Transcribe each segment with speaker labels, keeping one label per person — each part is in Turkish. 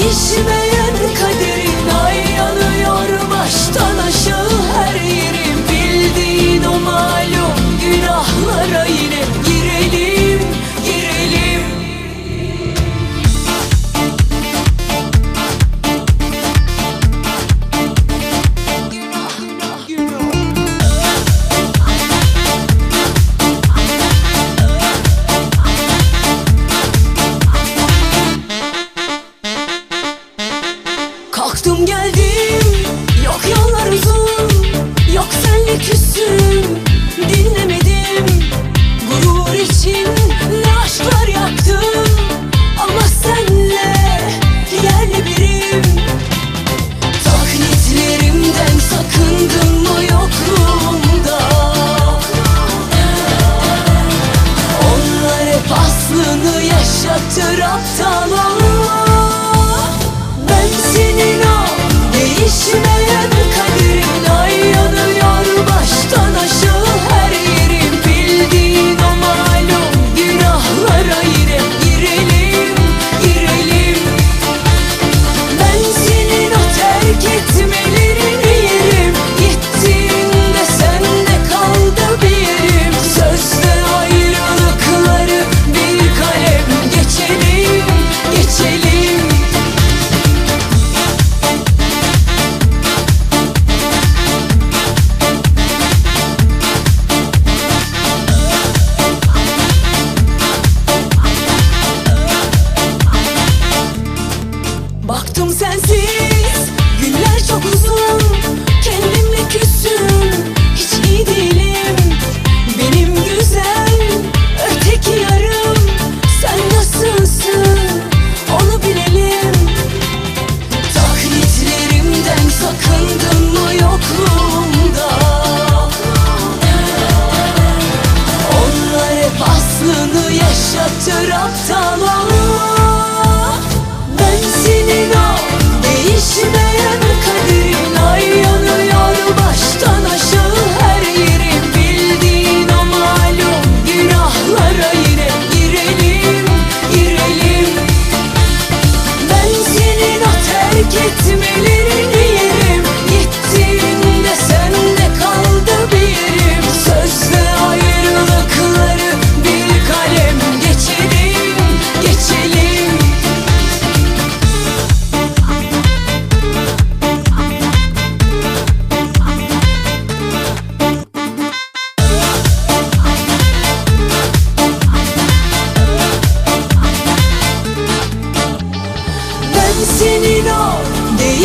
Speaker 1: Değişmeyen kaderin ay yanıyor baştan aşağı Kalktım geldim. Yok yollar uzun Yok senle küstüm Dinlemedim Gurur için ne aşklar yaktım. Ama senle yerle birim. Taklitlerimden sakındım o yokluğumda. Onlar hep aslını yaşatır aptal onlar get to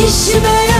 Speaker 1: İşime